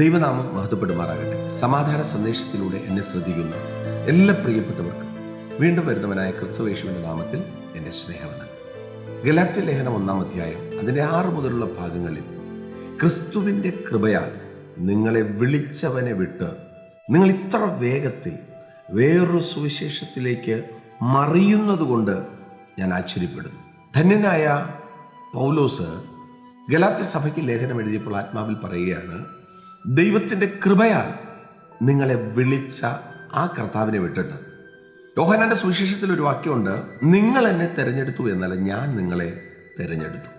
ദൈവനാമം മഹത്വപ്പെടുമാറാകട്ടെ. സമാധാന സന്ദേശത്തിലൂടെ എന്നെ ശ്രദ്ധിക്കുന്ന എല്ലാ പ്രിയപ്പെട്ടവർക്കും വീണ്ടും വരുന്നവനായ ക്രിസ്തുവേശുവിന്റെ നാമത്തിൽ എന്റെ സ്നേഹമാണ് ഗലാറ്റ്യ ലേഖനം ഒന്നാം അധ്യായം അതിന്റെ ആറ് മുതലുള്ള ഭാഗങ്ങളിൽ ക്രിസ്തുവിന്റെ കൃപയാൽ നിങ്ങളെ വിളിച്ചവനെ വിട്ട് നിങ്ങൾ ഇത്ര വേഗത്തിൽ വേറൊരു സുവിശേഷത്തിലേക്ക് മറിയുന്നതുകൊണ്ട് ഞാൻ ആശ്ചര്യപ്പെടുന്നു. ധന്യനായ പൗലോസ് ഗലാത്യ സഭയ്ക്ക് ലേഖനം എഴുതിയപ്പോൾ ആത്മാവിൽ പറയുകയാണ് ദൈവത്തിന്റെ കൃപയാൽ നിങ്ങളെ വിളിച്ച ആ കർത്താവിനെ വിട്ടിട്ട്. യോഹനാന്റെ സുവിശേഷത്തിൽ ഒരു വാക്യമുണ്ട് നിങ്ങൾ എന്നെ തിരഞ്ഞെടുത്തു എന്നല്ല ഞാൻ നിങ്ങളെ തിരഞ്ഞെടുത്തു.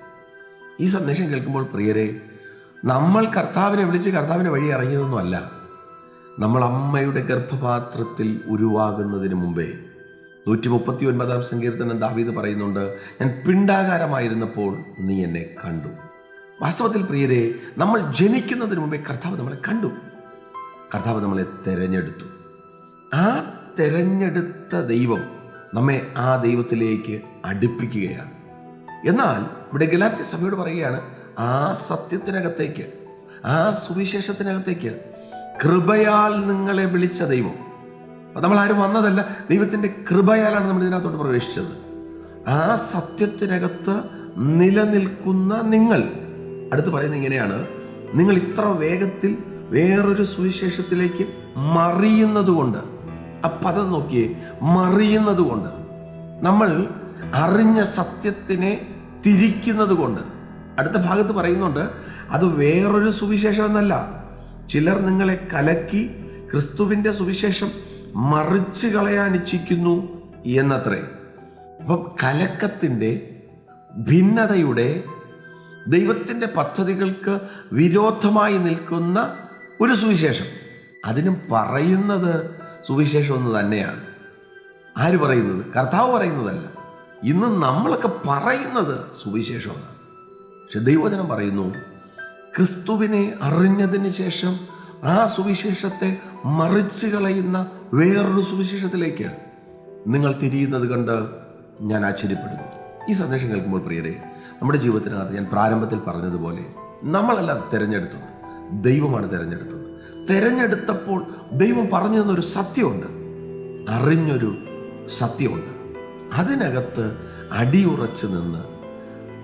ഈ സന്ദേശം കേൾക്കുമ്പോൾ പ്രിയരെ നമ്മൾ കർത്താവിനെ വിളിച്ച് കർത്താവിനെ വഴി ഇറങ്ങിയതൊന്നുമല്ല നമ്മൾ അമ്മയുടെ ഗർഭപാത്രത്തിൽ ഉരുവാകുന്നതിന് മുമ്പേ നൂറ്റി മുപ്പത്തി ഒൻപതാം സങ്കീർത്തനം ദാവീദ് പറയുന്നുണ്ട് ഞാൻ പിണ്ടാകാരമായിരുന്നപ്പോൾ നീ എന്നെ കണ്ടു. വാസ്തവത്തിൽ പ്രിയരെ നമ്മൾ ജനിക്കുന്നതിന് മുമ്പേ കർത്താവ് നമ്മളെ കണ്ടു. കർത്താവ് നമ്മളെ തെരഞ്ഞെടുത്തു. ആ തെരഞ്ഞെടുത്ത ദൈവം നമ്മെ ആ ദൈവത്തിലേക്ക് അടുപ്പിക്കുകയാണ്. എന്നാൽ ഇവിടെ ഗലാത്തി സഭയോട് പറയുകയാണ് ആ സത്യത്തിനകത്തേക്ക് ആ സുവിശേഷത്തിനകത്തേക്ക് കൃപയാൽ നിങ്ങളെ വിളിച്ച ദൈവം. അപ്പം നമ്മൾ ആരും വന്നതല്ല ദൈവത്തിന്റെ കൃപയാലാണ് നമ്മൾ ഇതിനകത്തോട്ട് പ്രവേശിച്ചത്. ആ സത്യത്തിനകത്ത് നിലനിൽക്കുന്ന നിങ്ങൾ അടുത്ത് പറയുന്നത് ഇങ്ങനെയാണ്. നിങ്ങൾ ഇത്ര വേഗത്തിൽ വേറൊരു സുവിശേഷത്തിലേക്ക് മറിയുന്നത് കൊണ്ട് ആ പദം നോക്കിയേ മറിയുന്നത് കൊണ്ട് നമ്മൾ അറിഞ്ഞ സത്യത്തിനെ തിരിക്കുന്നത് കൊണ്ട് അടുത്ത ഭാഗത്ത് പറയുന്നുണ്ട് അത് വേറൊരു സുവിശേഷം എന്നല്ല ചിലർ നിങ്ങളെ കലക്കി ക്രിസ്തുവിന്റെ സുവിശേഷം മറിച്ച് കളയാൻ ഇച്ഛിക്കുന്നു എന്നത്രേ. അപ്പം കലക്കത്തിന്റെ ഭിന്നതയുടെ ദൈവത്തിന്റെ പദ്ധതികൾക്ക് വിരോധമായി നിൽക്കുന്ന ഒരു സുവിശേഷം. അതിനും പറയുന്നത് സുവിശേഷം ഒന്ന് തന്നെയാണ്. ആര് പറയുന്നത്? കർത്താവ് പറയുന്നതല്ല. ഇന്ന് നമ്മളൊക്കെ പറയുന്നത് സുവിശേഷമാണ്. പക്ഷെ ദൈവജനം പറയുന്നു ക്രിസ്തുവിനെ അറിഞ്ഞതിന് ശേഷം ആ സുവിശേഷത്തെ മറിച്ച് കളയുന്ന വേറൊരു സുവിശേഷത്തിലേക്ക് നിങ്ങൾ തിരിയുന്നത് കണ്ട് ഞാൻ ആശ്ചര്യപ്പെടുന്നു. ഈ സന്ദേശം കേൾക്കുമ്പോൾ പ്രിയരെ നമ്മുടെ ജീവിതത്തിനകത്ത് ഞാൻ പ്രാരംഭത്തിൽ പറഞ്ഞതുപോലെ നമ്മളല്ല തിരഞ്ഞെടുത്തത് ദൈവമാണ് തിരഞ്ഞെടുത്തത്. തിരഞ്ഞെടുത്തപ്പോൾ ദൈവം പറഞ്ഞു തന്നൊരു സത്യമുണ്ട്. അറിഞ്ഞൊരു സത്യമുണ്ട്. അതിനകത്ത് അടിയുറച്ച് നിന്ന്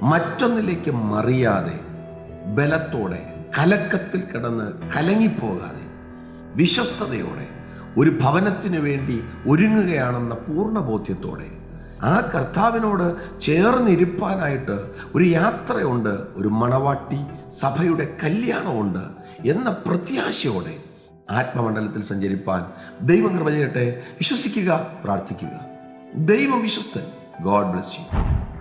മറ്റൊന്നിലേക്ക് മറിയാതെ ബലത്തോടെ കലക്കത്തിൽ കിടന്ന് കലങ്ങിപ്പോകാതെ വിശ്വസ്തയോടെ ഒരു ഭവനത്തിനു വേണ്ടി ഒരുങ്ങുകയാണെന്ന പൂർണ ബോധ്യത്തോടെ ആ കർത്താവിനോട് ചേർന്നിരിപ്പാനായിട്ട് ഒരു യാത്രയുണ്ട് ഒരു മണവാട്ടി സഭയുടെ കല്യാണമുണ്ട് എന്ന പ്രത്യാശയോടെ ആത്മമണ്ഡലത്തിൽ സഞ്ചരിപ്പാൻ ദൈവം കൃപ ചെയ്യട്ടെ. വിശ്വസിക്കുക പ്രാർത്ഥിക്കുക. ദൈവം വിശ്വസ്തൻ. God bless you.